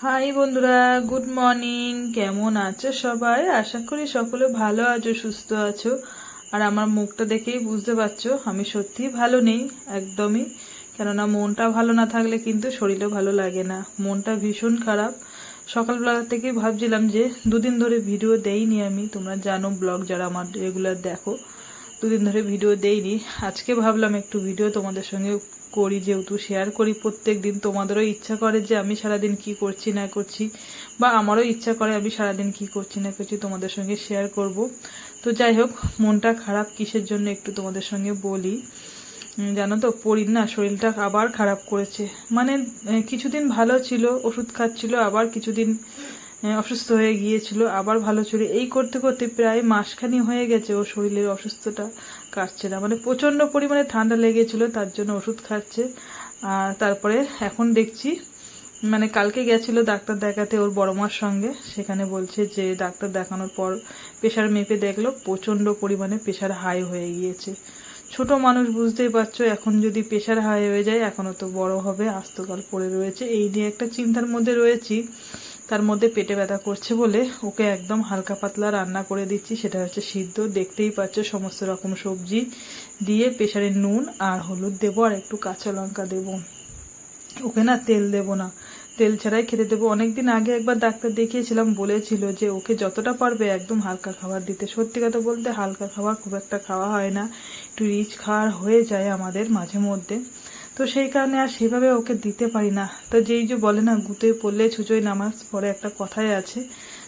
High বন্ধুরা, good morning. কেমন আছো সবাই? আশা করি সকলে ভালো আছো, সুস্থ আছো। আর আমার মুখটা দেখেই বুঝতে পারছ, আমি সত্যিই ভালো নেই, একদমই। কেননা মনটা ভালো না থাকলে কিন্তু শরীরও ভালো লাগে না। মনটা ভীষণ খারাপ। সকালবেলা থেকেই ভাবছিলাম যে দুদিন ধরে ভিডিও দেইনি আমি। তোমরা জানো, ব্লগ যারা আমার রেগুলার দেখো, দুদিন ধরে ভিডিও দেইনি। আজকে ভাবলাম একটু ভিডিও তোমাদের সঙ্গে করি, যেহেতু শেয়ার করি প্রত্যেক দিন তোমাদেরও ইচ্ছা করে যে আমি সারাদিন কি করছি না করছি, বা আমারও ইচ্ছা করে আমি সারাদিন কি করছি না করছি তোমাদের সঙ্গে শেয়ার করব। তো যাই হোক, মনটা খারাপ কিসের জন্য একটু তোমাদের সঙ্গে বলি। জানো তো পরির না শরীরটা আবার খারাপ করেছে। মানে কিছুদিন ভালো ছিল, ওষুধ খাচ্ছিল, আবার কিছুদিন অসুস্থ হয়ে গিয়েছিল, আবার ভালো ছিল এই করতে করতে প্রায় মাসখানি হয়ে গেছে ও শরীরের অসুস্থতা কাটছে না। মানে প্রচণ্ড পরিমাণে ঠান্ডা লেগেছিল, তার জন্য ওষুধ খাচ্ছে। আর তারপরে এখন দেখছি মানে কালকে গেছিল ডাক্তার দেখাতে ওর বড় মার সঙ্গে। সেখানে বলছে যে ডাক্তার দেখানোর পর প্রেশার মেপে দেখল প্রচণ্ড পরিমাণে প্রেশার হাই হয়ে গিয়েছে। ছোট মানুষ বুঝতেই পারছ, এখন যদি প্রেশার হাই হয়ে যায়, এখনও তো বড় হবে, আস্তকাল পড়ে রয়েছে। এই নিয়ে একটা চিন্তার মধ্যে রয়েছি তার মধ্যে পেটে ব্যথা করছে বলে ওকে একদম হালকা পাতলা রান্না করে দিচ্ছি। সেটা হচ্ছে সিদ্ধ। দেখতেই পাচ্ছ সমস্ত রকম সবজি দিয়ে প্রেশারে নুন আর হলুদ দেবো আর একটু কাঁচা লঙ্কা দেবো। ওকে না তেল দেবো না। তেল ছাড়াই খেতে দেবো। অনেকদিন আগে একবার ডাক্তার দেখিয়েছিলাম, বলেছিল যে ওকে যতটা পারবে একদম হালকা খাবার দিতে। সত্যি কথা বলতে হালকা খাবার খুব একটা খাওয়া হয় না। একটু রিচ খাওয়ার হয়ে যায় আমাদের মাঝে মধ্যে। তো সেই কারণে আর সেভাবে ওকে দিতে পারি না। তো যেই যে বলে না, গুতোয় পড়লে ছুচোয় নামাজ পরে একটা কথাই আছে।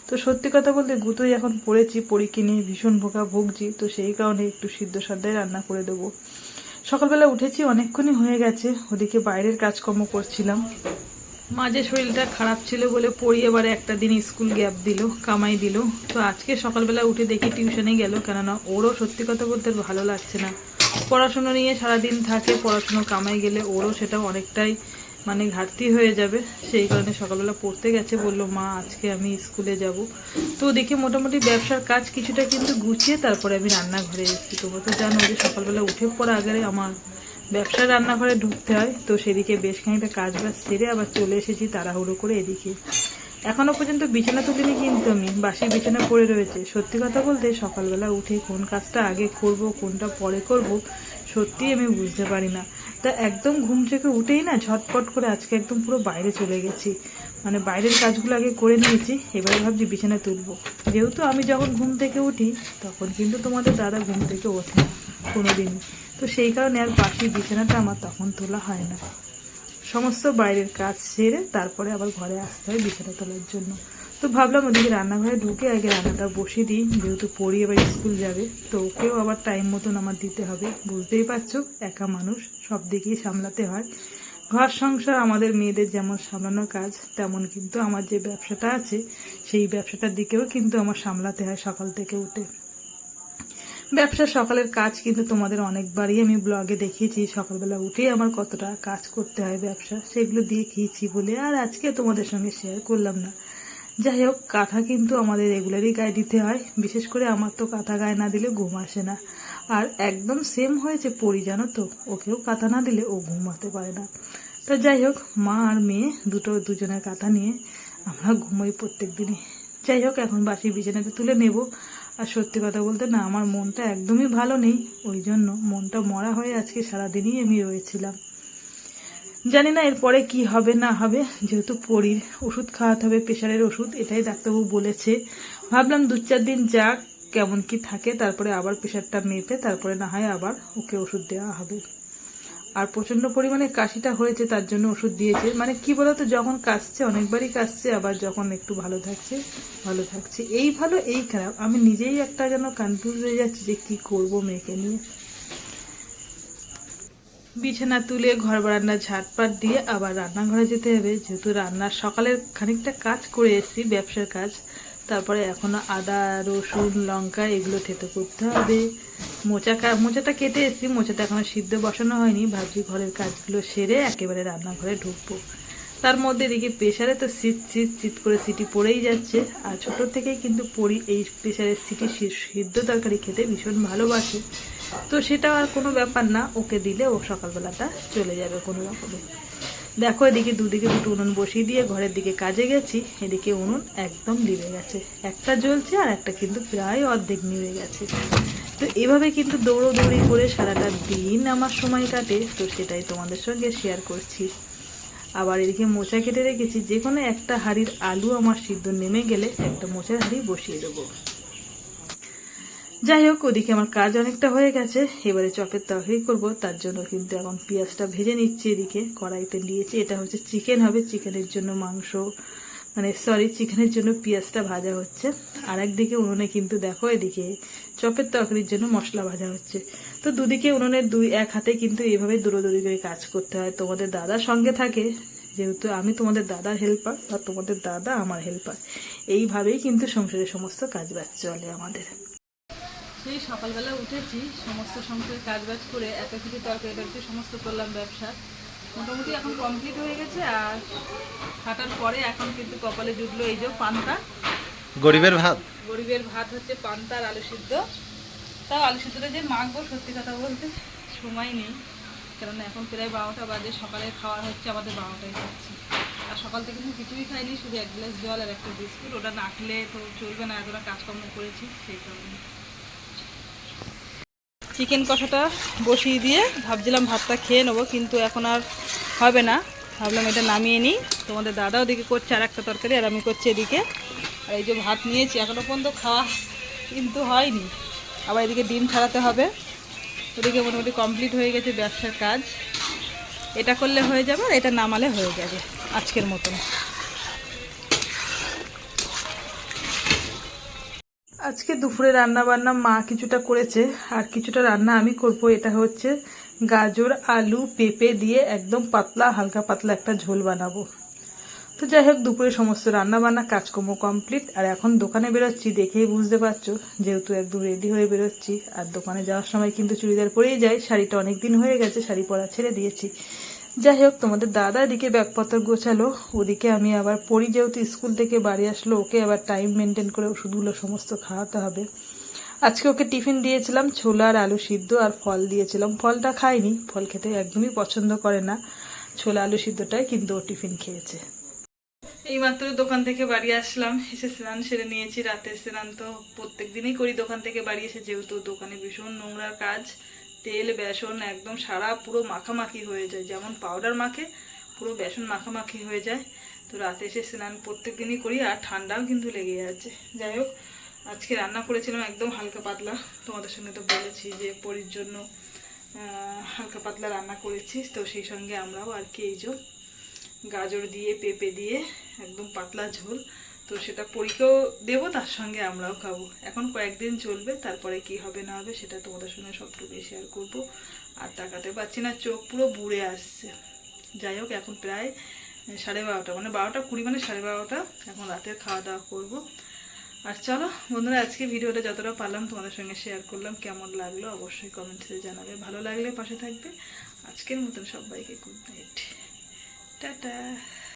তো সত্যি কথা বলতে গুতোই এখন পড়েছি পড়ি নিয়ে ভীষণ ভোগা ভুগছি। তো সেই কারণে একটু সিদ্ধ সাদ্দায় রান্না করে দেবো। সকালবেলা উঠেছি, অনেকক্ষণই হয়ে গেছে। ওদিকে বাইরের কাজকর্ম করছিলাম। মাঝে শরীরটা খারাপ ছিল বলে পড়ি এবারে একটা দিন স্কুল গ্যাপ দিল, কামাই দিল। তো আজকে সকালবেলা উঠে দেখি টিউশনে গেল, কেননা ওরও সত্যি কথা বলতে ভালো লাগছে না। পড়াশুনো নিয়ে সারাদিন থাকে, পড়াশুনো কামাই গেলে ওরও সেটা অনেকটাই মানে ঘাটতি হয়ে যাবে। সেই কারণে সকালবেলা পড়তে গেছে, বলল, মা, আজকে আমি স্কুলে যাব। তো দেখি মোটামুটি ব্যবসার কাজ কিছুটা কিন্তু গুছিয়ে তারপরে আমি রান্নাঘরে এসেছি। তোমরা তো জানো যে সকালবেলা উঠে পর আগে আমার ব্যবসার রান্নাঘরে ঢুকতে হয়। তো সেদিকে বেশ খানিকটা কাজ বাজ সেরে আবার চলে এসেছি তাড়াহুড়ো করে এদিকে। এখনও পর্যন্ত বিছানা তুলিনি কিন্তু আমি বাসি বিছানা পড়ে রয়েছে। সত্যি কথা বলতে সকালবেলা উঠে কোন কাজটা আগে করব, কোনটা পরে করব সত্যি আমি বুঝতে পারি না। তা একদম ঘুম থেকে উঠেই না ঝটপট করে আজকে একদম পুরো বাইরে চলে গেছি। মানে বাইরের কাজগুলো আগে করে নিয়েছি, এবারে ভাবছি বিছানা তুলবো। যেহেতু আমি যখন ঘুম থেকে উঠি, তখন কিন্তু তোমাদের দাদা ঘুম থেকে ওঠে না কোনোদিনই। তো সেই কারণে আর বাসি বিছানাটা আমার তখন তোলা হয় না। সমস্ত বাইরের কাজ সেরে তারপরে আবার ঘরে আসতে হয় বিছানা তোলার জন্য। তো ভাবলাম ওদিকে রান্নাঘরে ঢুকে আগে রান্নাটা বসিয়ে দিই, যেহেতু পড়ি এবার স্কুল যাবে, তো ওকেও আবার টাইম মতন আমার দিতে হবে। বুঝতেই পারছ, একা মানুষ, সব দিকেই সামলাতে হয়। ঘর সংসার আমাদের মেয়েদের যেমন সামলানোর কাজ, তেমন কিন্তু আমার যে ব্যবসাটা আছে, সেই ব্যবসাটার দিকেও কিন্তু আমার সামলাতে হয় সকাল থেকে উঠে। ব্যবসা সকালের কাজ কিন্তু তোমাদের অনেকবারই আমি ব্লগে দেখিয়েছি, সকালবেলা উঠেই আমার কতটা কাজ করতে হয় ব্যবসা, সেগুলো দিয়ে দেখিয়েছি বলে আর আজকে তোমাদের সঙ্গে শেয়ার করলাম না। যাই হোক, কাঁথা কিন্তু আমাদের রেগুলারই গায়ে দিতে হয়, বিশেষ করে আমার তো কাঁথা গায়ে না দিলে ঘুম আসে না। আর একদম সেম হয়েছে পরি, জানো তো? ওকেও কাঁথা না দিলে ও ঘুমাতে পারে না। তো যাই হোক, মা আর মেয়ে দুটো দুজনের কাঁথা নিয়ে আমরা ঘুমোই প্রত্যেক দিনই যাই হোক, এখন বাসি বিছানাটা তুলে নেব। আর সত্যি কথা বলতে না, আমার মনটা একদমই ভালো নেই। ওই জন্য মনটা মরা হয়ে আজকে সারাদিনই আমি রয়েছিলাম। জানি না এরপরে কি হবে না হবে, যেহেতু পরির ওষুধ খাওয়াতে হবে, প্রেশারের ওষুধ, এটাই ডাক্তারবাবু বলেছে। ভাবলাম দু চার দিন যাক, কেমন কি থাকে, তারপরে আবার প্রেশারটা মেপে, তারপরে না হয় আবার ওকে ওষুধ দেওয়া হবে। আর প্রচণ্ড পরিমাণে কাশিটা হয়েছে, তার জন্য ওষুধ দিয়েছে। মানে কি বলতো, যখন কাশছে, অনেকবারই কাশছে, আবার যখন একটু ভালো থাকছে ভালো থাকছে। এই ভালো, এই খারাপ। আমি নিজেই একটা যেন কনফিউজ হয়ে যাচ্ছি যে কি করব মেয়েকে নিয়ে। বিছানা তুলে, ঘর বারান্দা ঝাটপাট দিয়ে আবার রান্নাঘরে যেতে হবে। যেহেতু রান্নার সকালের খানিকটা কাজ করে এসেছি, ব্যবসার কাজ। তারপরে এখনও আদা, রসুন, লঙ্কা এগুলো থেতো করতে হবে। মোচা মোচাটা কেটে এসেছি, মোচাটা এখনও সিদ্ধ বসানো হয়নি। ভাবছি ঘরের কাজগুলো সেরে একেবারে রান্নাঘরে ঢুকবো। তার মধ্যে এদিকে প্রেশারে তো সিট সিট সিট করে সিটি পড়েই যাচ্ছে। আর ছোট থেকেই কিন্তু পড়ি এই প্রেশারের সিটি সিদ্ধ তরকারি খেতে ভীষণ ভালোবাসে। তো সেটা আর কোনো ব্যাপার না, ওকে দিলে ও সকালবেলাটা চলে যাবে কোনো রকমে। দেখো, এদিকে দুদিকে দুটো উনুন বসিয়ে দিয়ে ঘরের দিকে কাজে গেছি। এদিকে উনুন একদম লিভে গেছে। একটা জ্বলছে আর একটা কিন্তু প্রায় অর্ধেক নিভে গেছে। তো এভাবে কিন্তু দৌড়োদৌড়ি করে সারাটা দিন আমার সময় কাটে, তো সেটাই তোমাদের সঙ্গে শেয়ার করছি। আবার এদিকে মোচা কেটে রেখেছি। যে কোনো একটা হাঁড়ির আলু আমার সিদ্ধ নেমে গেলে একটা মোচার হাঁড়ি বসিয়ে দেবো। যাই হোক, ওদিকে আমার কাজ অনেকটা হয়ে গেছে। এবারে চপের তরকারি করব, তার জন্য কিন্তু এখন পেঁয়াজটা ভেজে নিচ্ছি এদিকে। কড়াইতে নিয়েছি এটা হচ্ছে চিকেন হবে, চিকেনের জন্য মাংস মানে সরি চিকেনের জন্য পেঁয়াজটা ভাজা হচ্ছে। আর একদিকে উনুনে কিন্তু দেখো, এদিকে চপের তরকারির জন্য মশলা ভাজা হচ্ছে। তো দুদিকে উনুনের দুই এক হাতে কিন্তু এইভাবে দৌড়োদৌড়ি করে কাজ করতে হয়। তোমাদের দাদা সঙ্গে থাকে, যেহেতু আমি তোমাদের দাদার হেল্পার বা তোমাদের দাদা আমার হেল্পার এইভাবেই কিন্তু সংসারের সমস্ত কাজ বাজ চলে আমাদের। সেই সকালবেলা উঠেছি সমস্ত সংসারের কাজ বাজ করে এত কিছু তরকারি টরকারি সমস্ত করলাম ব্যবসা। মোটামুটি এখন কমপ্লিট হয়ে গেছে আর হাঁটার পরে এখন কিন্তু কপালে জুটলো এই যে পান্তা। গরিবের ভাত? গরিবের ভাত হচ্ছে পান্তা আর আলু সিদ্ধ। তাও আলু সিদ্ধটা যে মাখবো সত্যি কথা বলতে সময় নেই। কেননা এখন প্রায় বারোটা বাজে সকালে খাওয়া হচ্ছে আমাদের বারোটায় খাচ্ছি। আর সকাল থেকে কিন্তু কিছুই খাইনি শুধু এক গ্লাস জল আর একটা বিস্কুট। ওটা না খেলে তো চলবে না এতটা কাজকর্ম করেছি সেই কারণে। চিকেন কষাটা বসিয়ে দিয়ে ভাবছিলাম ভাতটা খেয়ে নেব, কিন্তু এখন আর হবে না। ভাবলাম এটা নামিয়ে নিই। তোমাদের দাদা ওদিকে করছে আর একটা তরকারি, আর আমি করছি এদিকে। আর এই যে ভাত নিয়েছি এখনও পর্যন্ত খাওয়া কিন্তু হয়নি। আবার এদিকে ডিম ছাড়াতে হবে। ওদিকে মোটামুটি কমপ্লিট হয়ে গেছে ব্যবসার কাজ। এটা করলে হয়ে যাবে আর এটা নামালে হয়ে যাবে, আজকের মতন। আজকে দুপুরে রান্না বান্না মা কিছুটা করেছে, আর কিছুটা রান্না আমি করব। এটা হচ্ছে গাজর, আলু, পেঁপে দিয়ে একদম পাতলা, হালকা পাতলা একটা ঝোল বানাবো। তো যাই হোক, দুপুরে সমস্ত রান্না বান্না কাজকর্ম কমপ্লিট, আর এখন দোকানে বেরোচ্ছি দেখেই বুঝতে পারছ, যেহেতু একদম রেডি হয়ে বেরোচ্ছি। আর দোকানে যাওয়ার সময় কিন্তু চুড়িদার পরেই যাই, শাড়িটা অনেক দিন হয়ে গেছে, শাড়ি পরা ছেড়ে দিয়েছি। যাই হোক তোমাদের দাদা এদিকে ব্যাগপত্র গোছালো, ওদিকে আমি আবার পড়ি যেহেতু স্কুল থেকে বাড়ি আসলো, ওকে আবার টাইম মেনটেন করে ওষুধগুলো সমস্ত খাওয়াতে হবে। আজকে ওকে টিফিন দিয়েছিলাম, ছোলা আর আলু সিদ্ধ আর ফল দিয়েছিলাম। ফলটা খায়নি ফল খেতে একদমই পছন্দ করে না। ছোলা আলু সিদ্ধটাই কিন্তু ও টিফিন খেয়েছে। এইমাত্র দোকান থেকে বাড়ি আসলাম, এসে স্নান সেরে নিয়েছি, রাতে স্নান তো প্রত্যেক দিনই করি। দোকান থেকে বাড়ি এসে যেহেতু দোকানে ভীষণ নোংরার কাজ তেল, বেসন একদম সারা পুরো মাখামাখি হয়ে যায়। যেমন পাউডার মাখে, পুরো বেসন মাখামাখি হয়ে যায়। তো রাতে এসে স্নান প্রত্যেক দিনই করি আর ঠান্ডাও কিন্তু লেগে যাচ্ছে যাই হোক, আজকে রান্না করেছিলাম একদম হালকা পাতলা। তোমাদের সঙ্গে তো বলেছি যে পরির জন্য হালকা পাতলা রান্না করেছি তো সেই সঙ্গে আমরাও আর কি এই যে গাজর দিয়ে, পেঁপে দিয়ে একদম পাতলা ঝোল। তো সেটা পরীকেও দেবো, তার সঙ্গে আমরাও খাব। এখন কয়েকদিন চলবে, তারপরে কি হবে না হবে সেটা তোমাদের সঙ্গে সবটুকু শেয়ার করব। আর তাকাতে পারছি না, চোখ পুরো বুড়ে আসছে। যাই হোক, এখন প্রায় সাড়ে বারোটা মানে বারোটা কুড়ি মানে সাড়ে বারোটা। এখন রাতের খাওয়া দাওয়া করব। আর চলো, বন্ধুরা, আজকে ভিডিওটা যতটা পারলাম তোমাদের সঙ্গে শেয়ার করলাম, কেমন লাগল অবশ্যই কমেন্টসে জানাবে। ভালো লাগলে পাশে থাকবে। আজকের মতন সবাইকে গুড নাইট টাটা।